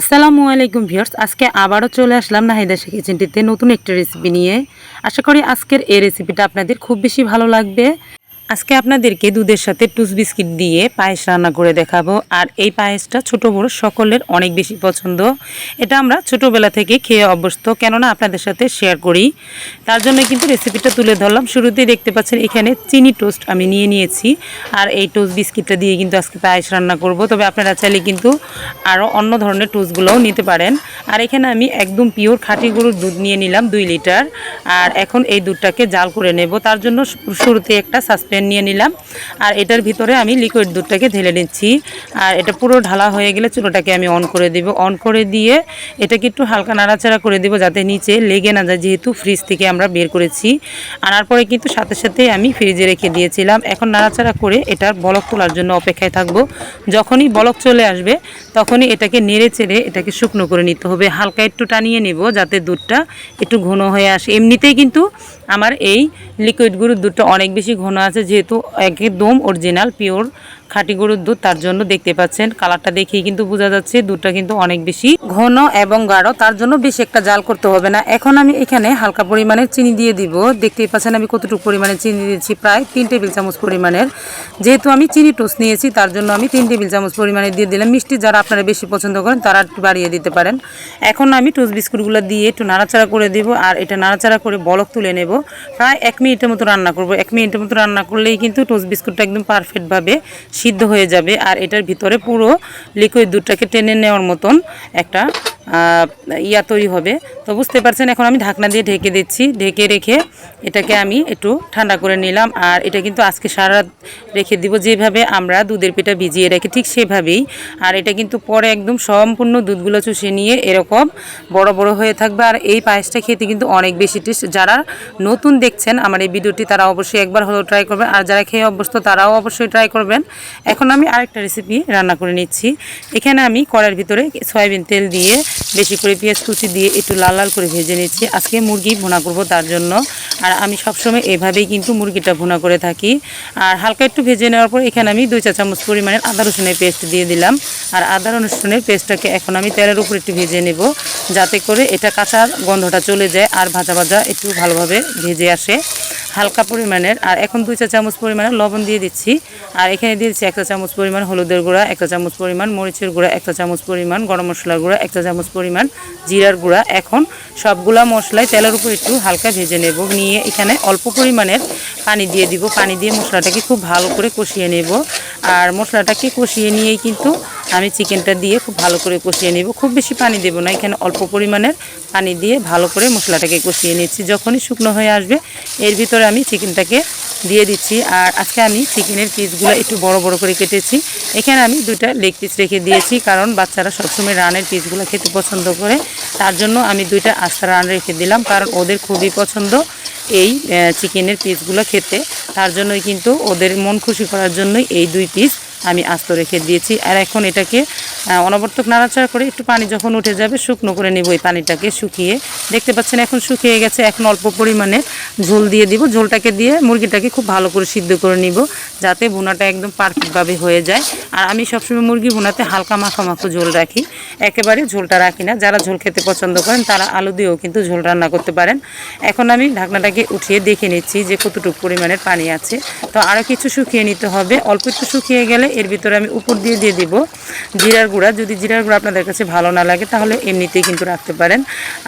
আসসালামু আলাইকুম ভিউয়ার্স, আজকে আবারও চলে আসলাম নাহিদা শেখ কিচেনটিতে নতুন একটা রেসিপি নিয়ে। আশা করি আজকের এই রেসিপিটা আপনাদের খুব বেশি ভালো লাগবে। আজকে আপনাদেরকে দুধের সাথে টুস বিস্কিট দিয়ে পায়েস রান্না করে দেখাবো। আর এই পায়েসটা ছোট বড় সকলের অনেক বেশি পছন্দ। এটা আমরা ছোটোবেলা থেকে খেয়ে অভ্যস্ত, কেননা আপনাদের সাথে শেয়ার করি। তার জন্য কিন্তু রেসিপিটা তুলে ধরলাম। শুরুতেই দেখতে পাচ্ছেন, এখানে চিনি টোস্ট আমি নিয়ে নিয়েছি। আর এই টোস্ট বিস্কিটটা দিয়ে কিন্তু আজকে পায়েস রান্না করব। তবে আপনারা চাইলে কিন্তু আরও অন্য ধরনের টোস্টগুলোও নিতে পারেন। আর এখানে আমি একদম পিওর খাঁটি গরুর দুধ নিয়ে নিলাম দুই লিটার। আর এখন এই দুধটাকে জাল করে নেব। তার জন্য শুরুতে একটা সাসপেন নিয়ে নিলাম। আর এটার ভিতরে আমি লিকুইড দুধটাকে ঢেলে নিচ্ছি। আর এটা পুরো ঢালা হয়ে গেলে চুলোটাকে আমি অন করে দিব। অন করে দিয়ে এটাকে একটু হালকা নাড়াচাড়া করে দিব যাতে নিচে লেগে না যায়, যেহেতু ফ্রিজ থেকে আমরা বের করেছি। আনার পরে কিন্তু সাথে সাথে আমি ফ্রিজে রেখে দিয়েছিলাম। এখন নাড়াচাড়া করে এটার বলক তোলার জন্য অপেক্ষায় থাকব। যখনই বলক চলে আসবে, তখনই এটাকে নেড়ে চেড়ে এটাকে শুকনো করে নিতে হবে। হালকা একটু টানিয়ে নেব যাতে দুধটা একটু ঘন হয়ে আসে। এমনিতেই কিন্তু আমার এই লিকুইড গরুর দুধটা অনেক বেশি ঘন আছে যেহেতু একদম অরিজিনাল পিওর খাঁটি গরুর দুধ, তার জন্য দেখতে পাচ্ছেন কালারটা দেখেই কিন্তু বোঝা যাচ্ছে দুধটা কিন্তু অনেক বেশি ঘন এবং গাঢ়, তার জন্য বেশি একটা জাল করতে হবে না। এখন আমি এখানে হালকা পরিমাণে চিনি দিয়ে দিব। দেখতেই পাচ্ছেন আমি কতটুকু পরিমাণে চিনি দিয়েছি, প্রায় তিন টেবিল চামচ পরিমাণের। যেহেতু আমি চিনি টোস্ট নিয়েছি, তার জন্য আমি তিন টেবিল চামচ পরিমাণে দিয়ে দিলাম। মিষ্টি যারা আপনারা বেশি পছন্দ করেন, তারা একটু বাড়িয়ে দিতে পারেন। এখন আমি টোস্ট বিস্কুটগুলো দিয়ে একটু নাড়াচাড়া করে দেবো, আর এটা নাড়াচাড়া করে বলক তুলে নেব। প্রায় এক মিনিটের মতো রান্না করব, এক মিনিটের মতো রান্না করলেই কিন্তু টোস্ট বিস্কুটটা একদম পারফেক্টভাবে সিদ্ধ হয়ে যাবে। আর এটার ভিতরে পুরো লিকুইড দুধটাকে টেনে নেওয়ার মতন একটা ইয়া তৈরি হবে। তো বুঝতে পারছেন, এখন আমি ঢাকনা দিয়ে ঢেকে দিচ্ছি। ঢেকে রেখে এটাকে আমি একটু ঠান্ডা করে নিলাম। আর এটা কিন্তু আজকে সারা রেখে দিব। যেভাবে আমরা দুধের পিঠা ভিজিয়ে রাখি ঠিক সেভাবেই। আর এটা কিন্তু পরে একদম সম্পূর্ণ দুধগুলো চুষে নিয়ে এরকম বড় বড় হয়ে থাকবে। আর এই পায়েসটা খেতে কিন্তু অনেক বেশি টেস্ট। যারা নতুন দেখছেন আমার এই ভিডিওটি, তারা অবশ্যই একবার হলেও ট্রাই করবেন। আর যারা খেয়ে অভ্যস্ত, তারাও অবশ্যই ট্রাই করবেন। এখন আমি আরেকটা রেসিপি রান্না করে নিচ্ছি। এখানে আমি কড়াইয়ের ভিতরে সয়াবিন তেল দিয়ে বেশি করে পেঁয়াজ কুচি দিয়ে একটু লাল লাল করে ভেজে নিচ্ছি। আজকে মুরগি ভুনা করব তার জন্য। আর আমি সবসময় এভাবেই কিন্তু মুরগিটা ভুনা করে থাকি। আর হালকা একটু ভেজে নেওয়ার পর এখানে আমি দুই চা চামচ পরিমাণের আদা রসুনের পেস্ট দিয়ে দিলাম। আর আদা রসুনের পেস্টটাকে এখন আমি তেলের উপর একটু ভেজে নেব, যাতে করে এটা কাঁচার গন্ধটা চলে যায় আর ভাজা ভাজা একটু ভালোভাবে ভেজে আসে। হালকা পরিমাণের, আর এখন দুই চা চামচ পরিমাণের লবণ দিয়ে দিচ্ছি। আর এখানে দিয়ে দিচ্ছি একটা চামচ পরিমাণ হলুদের গুঁড়া, একটা চামচ পরিমাণ মরিচের গুঁড়া, একটা চামচ পরিমাণ গরম মশলার গুঁড়া, একটা চামচ পরিমাণ জিরার গুঁড়া। এখন সবগুলা মশলাই তেলের উপর একটু হালকা ভেজে নেব। নিয়ে এখানে অল্প পরিমাণের পানি দিয়ে দিব। পানি দিয়ে মশলাটাকে খুব ভালো করে কষিয়ে নেব। আর মশলাটাকে কষিয়ে নিয়েই কিন্তু আমি চিকেনটা দিয়ে খুব ভালো করে কষিয়ে নেব। খুব বেশি পানি দেব না, এখানে অল্প পরিমাণের পানি দিয়ে ভালো করে মশলাটাকে কষিয়ে নিচ্ছি। যখনই শুকনো হয়ে আসবে, এর ভিতরে আমি চিকেনটাকে দিয়ে দিচ্ছি। আর আজকে আমি চিকেনের পিসগুলো একটু বড় বড় করে কেটেছি। এখানে আমি দুইটা লেগ পিস রেখে দিয়েছি, কারণ বাচ্চারা সবসময় রানের পিসগুলো খেতে পছন্দ করে। তার জন্য আমি দুইটা আস্তা রান রেখে দিলাম, কারণ ওদের খুবই পছন্দ এই চিকেনের পিসগুলো খেতে। তার জন্যই কিন্তু ওদের মন খুশি করার জন্যই এই দুই পিস আমি আস্ত রেখে দিয়েছি। আর এখন এটাকে অনবর্তক নাড়াচাড়া করে একটু পানি যখন উঠে যাবে, শুকনো করে নেব এই পানিটাকে শুকিয়ে। দেখতে পাচ্ছেন এখন শুকিয়ে গেছে, এখন অল্প পরিমাণে ঝোল দিয়ে দিব। ঝোলটাকে দিয়ে মুরগিটাকে খুব ভালো করে সিদ্ধ করে নিব, যাতে ভুনাটা একদম পারফেক্টভাবে হয়ে যায়। আর আমি সবসময় মুরগি ভুনাতে হালকা মাখা মাখো ঝোল রাখি, একেবারে ঝোলটা রাখি না। যারা ঝোল খেতে পছন্দ করেন, তারা আলু দিয়েও কিন্তু ঝোল রান্না করতে পারেন। এখন আমি ঢাকনাটাকে উঠিয়ে দেখে নিচ্ছি যে কতটুকু পরিমাণের পানি আছে। তো আরও কিছু শুকিয়ে নিতে হবে। অল্প একটু শুকিয়ে গেলে এর ভিতরে আমি উপর দিয়ে দিয়ে দিব। জিরার গুঁড়া। যদি জিরার গুঁড়া আপনাদের কাছে ভালো না লাগে, তাহলে এমনিতেই কিন্তু রাখতে পারেন।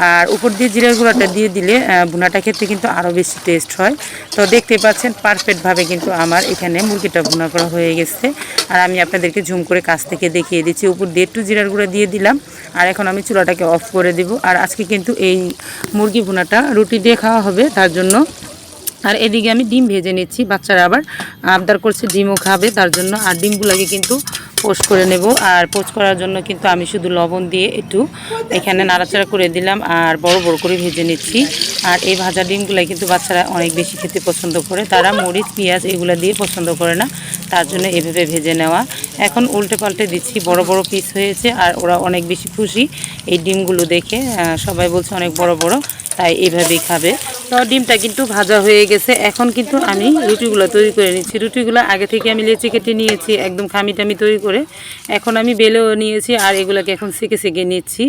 আর উপর দিয়ে জিরার গুঁড়াটা দিয়ে দিলে ভুনাটা খেতে কিন্তু আরও বেশি টেস্ট হয়। তো দেখতে পাচ্ছেন পারফেক্টভাবে কিন্তু আমার এখানে মুরগিটা ভুনা করা হয়ে গেছে। আর আমি আপনাদেরকে ঝুম করে কাছ থেকে দেখিয়ে দিচ্ছি। উপর দিয়ে একটু জিরার গুঁড়া দিয়ে দিলাম। আর এখন আমি চুলাটাকে অফ করে দিব। আর আজকে কিন্তু এই মুরগি ভুনাটা রুটি দিয়ে খাওয়া হবে, তার জন্য। আর এদিকে আমি ডিম ভেজে নিচ্ছি। বাচ্চারা আবার আবদার করছে, ডিমও খাবে, তার জন্য। আর ডিমগুলোকে কিন্তু পোস্ট করে নেব। আর পোস্ট করার জন্য কিন্তু আমি শুধু লবণ দিয়ে একটু এখানে নাড়াচাড়া করে দিলাম আর বড় বড় করে ভেজে নিচ্ছি। আর এই ভাজা ডিমগুলো কিন্তু বাচ্চারা অনেক বেশি খেতে পছন্দ করে। তারা মরিচ, পেঁয়াজ এগুলো দিয়ে পছন্দ করে না। তার জন্য এভাবে ভেজে নেওয়া। এখন উল্টে পাল্টে দিচ্ছি। বড় বড় পিস হয়েছে আর ওরা অনেক বেশি খুশি। এই ডিমগুলো দেখে সবাই বলছে অনেক বড় বড়, তাই এইভাবেই খাবে। তো ডিমটা কিন্তু ভাজা হয়ে গেছে। এখন কিন্তু আমি রুটিগুলো তৈরি করে নিচ্ছি। রুটিগুলো আগে থেকে আমি লেচি কেটে নিয়েছি, একদম খামি টামি তৈরি করে। এখন আমি বেলেও নিয়েছি আর এগুলোকে এখন সেকে সেকে নিচ্ছি।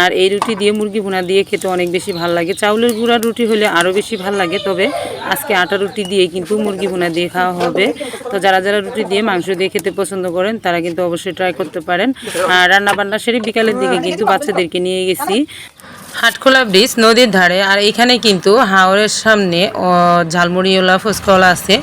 আর এই রুটি দিয়ে মুরগি ভুনা দিয়ে খেতে অনেক বেশি ভালো লাগে। চাউলের গুঁড়া রুটি হলে আরও বেশি ভালো লাগে, তবে আজকে আটা রুটি দিয়ে কিন্তু মুরগি ভুনা দিয়ে খাওয়া হবে। তো যারা যারা রুটি দিয়ে মাংস দিয়ে খেতে পছন্দ করেন, তারা কিন্তু অবশ্যই ট্রাই করতে পারেন। আর রান্নাবান্না সেরে বিকালের দিকে কিন্তু বাচ্চাদেরকে নিয়ে গেছি। হাটখোলা ব্রিজ নদীর ধারে আর এখানে কিন্তু হাওরের সামনে ও, ঝালমুড়িওয়ালা ফুচকাওয়ালা আছে।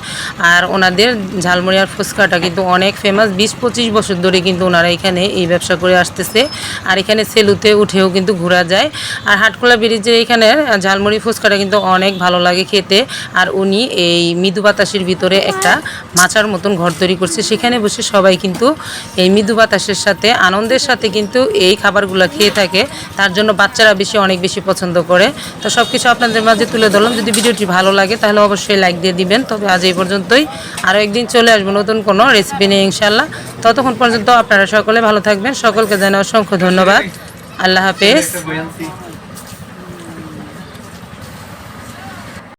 আর ওনাদের ঝালমুড়ি আর ফুচকাটা কিন্তু অনেক ফেমাস বিশ পঁচিশ বছর ধরে কিন্তু ওনারা এখানে এই ব্যবসা করে আসতেছে। আর এখানে সেলুতে উঠেও কিন্তু ঘোরা যায়। আর হাটখোলা ব্রিজের এখানে ঝালমুড়ি ফুচকাটা কিন্তু অনেক ভালো লাগে খেতে। আর উনি এই মৃদু বাতাসের ভিতরে একটা মাচার মতন ঘর তৈরি করছে। সেখানে বসে সবাই কিন্তু এই মৃদু বাতাসের সাথে আনন্দের সাথে কিন্তু এই খাবারগুলো খেয়ে থাকে। তার জন্য বাচ্চারা বেশি অনেক বেশি পছন্দ করে। তো সব কিছু আপনাদের মাঝে তুলে ধরলাম। যদি ভিডিওটি ভালো লাগে, তাহলে অবশ্যই লাইক দিয়ে দিবেন। তবে আজ এই পর্যন্তই। আরও একদিন চলে আসব নতুন কোনো রেসিপি নিয়ে ইনশাল্লাহ ততক্ষণ পর্যন্ত আপনারা সকলে ভালো থাকবেন। সকলকে জানাই অসংখ্য ধন্যবাদ। আল্লাহ হাফেজ।